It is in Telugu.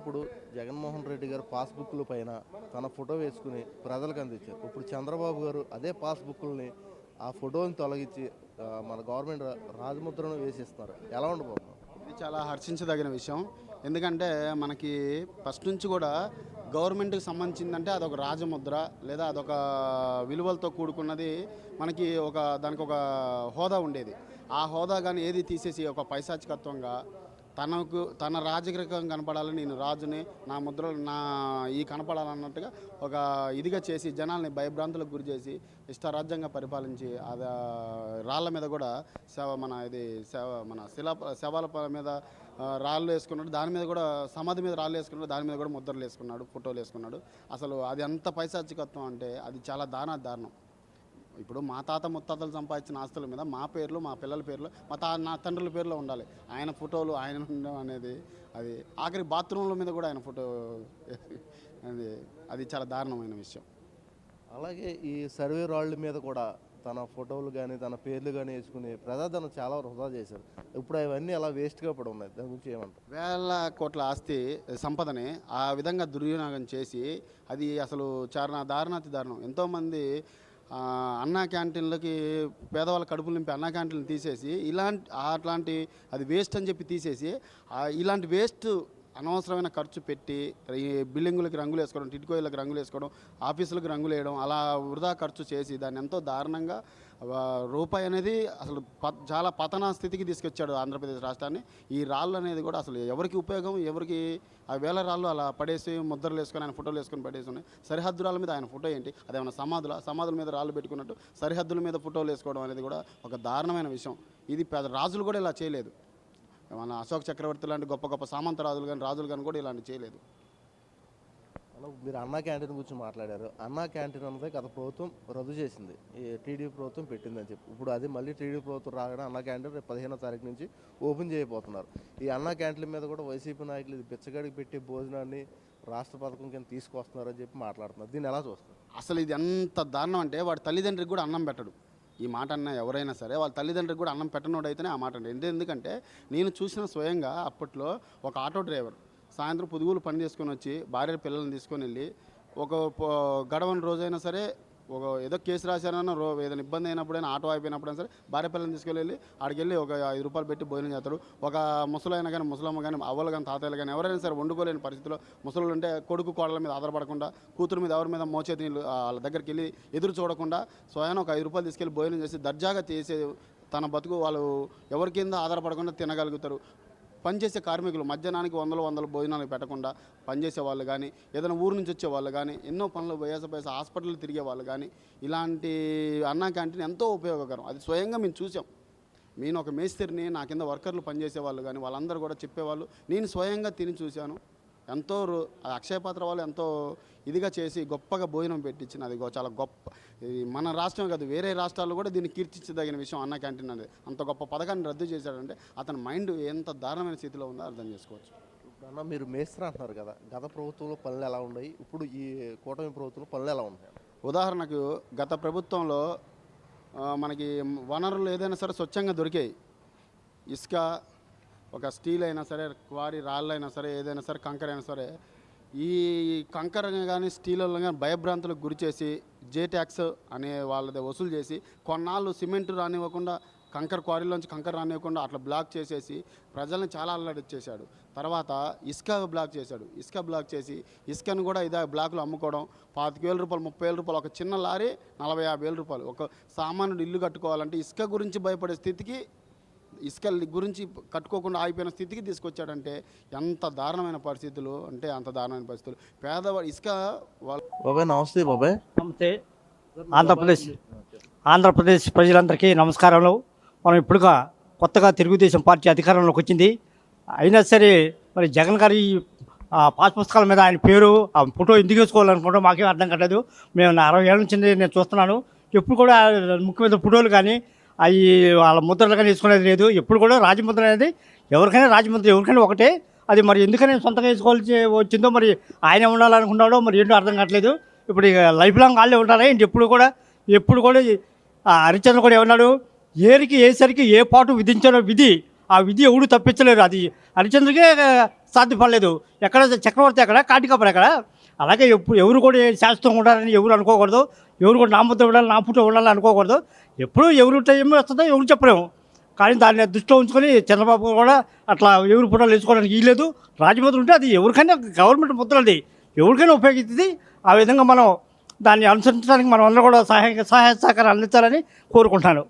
ఇప్పుడు జగన్మోహన్ రెడ్డి గారు పాస్బుక్ల పైన తన ఫోటో వేసుకుని ప్రజలకు అందించారు. ఇప్పుడు చంద్రబాబు గారు అదే పాస్బుక్లని ఆ ఫోటోని తొలగించి మన గవర్నమెంట్ రాజముద్రను వేసిస్తున్నారు. ఎలా ఉండబోతుంది ఇది చాలా హర్షించదగిన విషయం. ఎందుకంటే మనకి ఫస్ట్ నుంచి కూడా గవర్నమెంట్కి సంబంధించిందంటే అదొక రాజముద్ర లేదా అదొక విలువలతో కూడుకున్నది మనకి ఒక దానికి ఒక హోదా ఉండేది. ఆ హోదా కానీ ఏది తీసేసి ఒక పైశాచికత్వంగా తనకు తన రాజకీయం కనపడాలని నేను రాజుని నా ముద్రలు నా ఈ కనపడాలన్నట్టుగా ఒక ఇదిగా చేసి జనాల్ని భయభ్రాంతులకు గురి చేసి ఇష్టారాజ్యంగా పరిపాలించి అది ఆ, రాళ్ళ మీద కూడా సేవ మన ఇది సేవ మన శిలా శవాల మీద రాళ్ళు వేసుకున్నాడు. దాని మీద కూడా సమాధి మీద రాళ్ళు వేసుకున్నాడు. దాని మీద కూడా ముద్రలు వేసుకున్నాడు ఫోటోలు వేసుకున్నాడు. అసలు అది ఎంత పైశాచికత్వం అంటే అది చాలా దానా దారుణం ఇప్పుడు మా తాత ముత్తాతలు సంపాదించిన ఆస్తుల మీద మా పేర్లు మా పిల్లల పేర్లు మా తా నా తండ్రుల పేర్లో ఉండాలి. ఆయన ఫోటోలు ఆయన ఉండడం అనేది అది ఆఖరి బాత్రూంల మీద కూడా ఆయన ఫోటో అది అది చాలా దారుణమైన విషయం. అలాగే ఈ సర్వే రాళ్ళ మీద కూడా తన ఫోటోలు కానీ తన పేర్లు కానీ వేసుకుని ప్రజాధనం చాలా వృధా చేశారు. ఇప్పుడు అవన్నీ అలా వేస్ట్గా పడి ఉన్నాయి. దాని గురించి ఏమంటారు వేల కోట్ల ఆస్తి సంపదని ఆ విధంగా దుర్వినియోగం చేసి అది అసలు చాలా దారుణాతి దారుణం. ఎంతోమంది అన్నా క్యాంటీన్లకి పేదవాళ్ళ కడుపులు నింపి అన్నా క్యాంటీన్లు తీసేసి ఇలాంటి అట్లాంటి అది వేస్ట్ అని చెప్పి తీసేసి ఇలాంటి వేస్ట్ అనవసరమైన ఖర్చు పెట్టి ఈ బిల్డింగులకి రంగులు వేసుకోవడం టిట్కోయిలకు రంగులు వేసుకోవడం ఆఫీసులకు రంగులు వేయడం అలా వృధా ఖర్చు చేసి దాన్ని ఎంతో దారుణంగా రూపాయి అనేది అసలు చాలా పతన స్థితికి తీసుకొచ్చాడు ఆంధ్రప్రదేశ్ రాష్ట్రాన్ని. ఈ రాళ్ళు అనేది కూడా అసలు ఎవరికి ఉపయోగం ఎవరికి ఆ వేల రాళ్ళు అలా పడేసి ముద్రలు వేసుకొని ఆయన ఫోటోలు వేసుకొని పడేసి ఉన్నాయి. సరిహద్దు రాళ్ళ మీద ఆయన ఫోటో ఏంటి? అదేమన్నా సమాధుల? సమాధుల మీద రాళ్ళు పెట్టుకున్నట్టు సరిహద్దుల మీద ఫోటోలు వేసుకోవడం అనేది కూడా ఒక దారుణమైన విషయం. ఇది పెద్ద రాజులు కూడా ఇలా చేయలేదు. మన అశోక్ చక్రవర్తి లాంటి గొప్ప గొప్ప సామంత రాజులు కానీ రాజులు కానీ కూడా ఇలాంటి చేయలేదు. అలా మీరు అన్నా క్యాంటీన్ గురించి మాట్లాడారు. అన్నా క్యాంటీన్ అన్నది గత ప్రభుత్వం రద్దు చేసింది. ఈ టీడీపీ ప్రభుత్వం పెట్టిందని చెప్పి. ఇప్పుడు అది మళ్ళీ టీడీపీ ప్రభుత్వం రాగానే అన్నా క్యాంటీన్ రేపు పదిహేనో తారీఖు నుంచి ఓపెన్ చేయబోతున్నారు. ఈ అన్నా క్యాంటీన్ మీద కూడా వైసీపీ నాయకులు ఇది బిచ్చగాడికి పెట్టే భోజనాన్ని రాష్ట్ర పథకం కింద తీసుకొస్తున్నారని చెప్పి మాట్లాడుతున్నారు. దీన్ని ఎలా చూస్తారు? అసలు ఇది ఎంత దారుణం అంటే వాడి తల్లిదండ్రికి కూడా అన్నం పెట్టడు. ఈ మాట అన్న ఎవరైనా సరే వాళ్ళ తల్లిదండ్రులకు కూడా అన్నం పెట్టనోడు అయితేనే ఆ మాట అంటే ఎందుకంటే నేను చూసిన స్వయంగా అప్పట్లో ఒక ఆటో డ్రైవర్ సాయంత్రం పొదుగులు పని చేసుకొని వచ్చి భార్య పిల్లల్ని తీసుకొని వెళ్ళి ఒక గడవని రోజైనా సరే ఒక ఏదో కేసు రాశారన్నా రో ఏదైనా ఇబ్బంది అయినప్పుడైనా ఆటో అయిపోయినప్పుడైనా సరే భార్య పిల్లల్ని తీసుకెళ్ళి ఆడికి వెళ్ళి ఒక ఐదు రూపాయలు పెట్టి భోజనం చేస్తాడు ఒక ముసలైనా కానీ ముసలమ్మ కానీ అవ్వలు కానీ తాతయ్యలు కానీ ఎవరైనా సరే వండుకోలేని పరిస్థితిలో ముసలు ఉంటే కొడుకు కోడల మీద ఆధారపడకుండా కూతురు మీద ఎవరి మీద మోచేతి నీళ్ళు వాళ్ళ దగ్గరికి వెళ్ళి ఎదురు చూడకుండా స్వయాన ఒక ఐదు రూపాయలు తీసుకెళ్ళి భోజనం చేసి దర్జాగా చేసే తన బతుకు వాళ్ళు ఎవరి కింద ఆధారపడకుండా తినగలుగుతారు. పనిచేసే కార్మికులు మధ్యాహ్నానికి వందల వందల భోజనాలు పెట్టకుండా పనిచేసే వాళ్ళు కానీ ఏదైనా ఊరు నుంచి వచ్చే వాళ్ళు కానీ ఎన్నో పనులు వయస వయస హాస్పిటల్ తిరిగే వాళ్ళు కానీ ఇలాంటి అన్నా క్యాంటీన్ ఎంతో ఉపయోగకరం. అది స్వయంగా మేము చూసాం. నేను ఒక మేస్త్రిని నా కింద వర్కర్లు పనిచేసే వాళ్ళు కానీ వాళ్ళందరూ కూడా చెప్పేవాళ్ళు. నేను స్వయంగా తిని చూశాను. ఎంతో రో- ఆ అక్షయ పాత్ర వాళ్ళు ఎంతో ఇదిగా చేసి గొప్పగా భోజనం పెట్టించిన అది చాలా గొప్ప ఇది మన రాష్ట్రం కాదు వేరే రాష్ట్రాల్లో కూడా దీన్ని కీర్తించదగిన విషయం అన్న క్యాంటీన్ అనేది అంత గొప్ప పథకాన్ని రద్దు చేశాడంటే అతని మైండ్ ఎంత దారుణమైన స్థితిలో ఉందో అర్థం చేసుకోవచ్చు. అన్న మీరు మేస్త్రి అంటున్నారు కదా గత ప్రభుత్వంలో పనులు ఎలా ఉన్నాయి? ఇప్పుడు ఈ కూటమి ప్రభుత్వంలో పనులు ఎలా ఉన్నాయి? ఉదాహరణకు గత ప్రభుత్వంలో మనకి వనరులు ఏదైనా సరే స్వచ్ఛంగా దొరికాయి. ఇసుక ఒక స్టీల్ అయినా సరే క్వారీ రాళ్ళు అయినా సరే ఏదైనా సరే కంకర అయినా సరే ఈ కంకర కానీ స్టీల్లో కానీ భయభ్రాంతులకు గురి చేసి జే ట్యాక్స్ అనే వాళ్ళది వసూలు చేసి కొన్నాళ్ళు సిమెంట్ రానివ్వకుండా కంకర క్వారీలోంచి కంకర రానివ్వకుండా అట్లా బ్లాక్ చేసేసి ప్రజల్ని చాలా అల్లడిచ్చేశాడు తర్వాత ఇసుక బ్లాక్ చేశాడు. ఇసుక బ్లాక్ చేసి ఇసుకను కూడా ఇదే బ్లాక్లో అమ్ముకోవడం పాతిక వేల రూపాయలు ముప్పై వేల రూపాయలు ఒక చిన్న లారీ నలభై యాభై వేల రూపాయలు. ఒక సామాన్యుడు ఇల్లు కట్టుకోవాలంటే ఇసుక గురించి భయపడే స్థితికి ఇసుక గురించి కట్టుకోకుండా ఆగిపోయిన స్థితికి తీసుకొచ్చాడంటే ఎంత దారుణమైన పరిస్థితులు అంటే అంత దారుణమైన పరిస్థితులు. పేదవాడు ఇసుక వాళ్ళ బాబాయ్ నమస్తే బాబాయ్. నమస్తే. ఆంధ్రప్రదేశ్ ఆంధ్రప్రదేశ్ ప్రజలందరికీ నమస్కారాలు మనం ఇప్పుడుగా కొత్తగా తెలుగుదేశం పార్టీ అధికారంలోకి వచ్చింది. అయినా సరే మరి జగన్ గారి ఆ, పాస్ పుస్తకాల మీద ఆయన పేరు ఆ ఫోటో ఎందుకు వేసుకోవాలనుకుంటాం మాకేం అర్థం కాలేదు మేము అరవై ఏళ్ళ నుంచి నేను చూస్తున్నాను. ఎప్పుడు కూడా ముఖ్యమైన ఫోటోలు కానీ అవి వాళ్ళ ముద్రలు కానీ వేసుకునేది లేదు. ఎప్పుడు కూడా రాజముద్ర అనేది ఎవరికైనా రాజముద్ర ఎవరికైనా ఒకటే. అది మరి ఎందుకని సొంతంగా వేసుకోవాల్సి వచ్చిందో మరి ఆయన ఉండాలనుకున్నాడో మరి ఏంటో అర్థం కావట్లేదు. ఇప్పుడు ఇక లైఫ్ లాంగ్ వాళ్ళే ఉంటారా ఏంటి? ఎప్పుడు కూడా ఎప్పుడు కూడా ఆ హరిచంద్ర కూడా ఏమన్నాడు? ఏరికి ఏసరికి ఏ పాటు విధించాలో విధి ఆ విధి ఎవడు తప్పించలేరు. అది హరిచంద్రకే సాధ్యపడలేదు. ఎక్కడ చక్రవర్తి ఎక్కడ కాటికాపురం ఎక్కడ అలాగే ఎప్పుడు ఎవరు కూడా శాశ్వతం ఉండాలని ఎవరు అనుకోకూడదు. ఎవరు కూడా నామతో ఉండాలి నా పుట్ట ఉండాలని అనుకోకూడదు. ఎప్పుడు ఎవరు టైం వస్తుందో ఎవరు చెప్పలేము. కానీ దాన్ని దృష్టిలో ఉంచుకొని చంద్రబాబు కూడా అట్లా ఎవరు ఫోటోలు వేసుకోవడానికి వీలేదు రాజముద్ర ఉంటే అది ఎవరికైనా గవర్నమెంట్ ముద్రది ఎవరికైనా ఉపయోగిస్తుంది ఆ విధంగా మనం దాన్ని అనుసరించడానికి మనం అందరూ కూడా సహాయ సహాయ సహకారం అందించాలని కోరుకుంటున్నాను.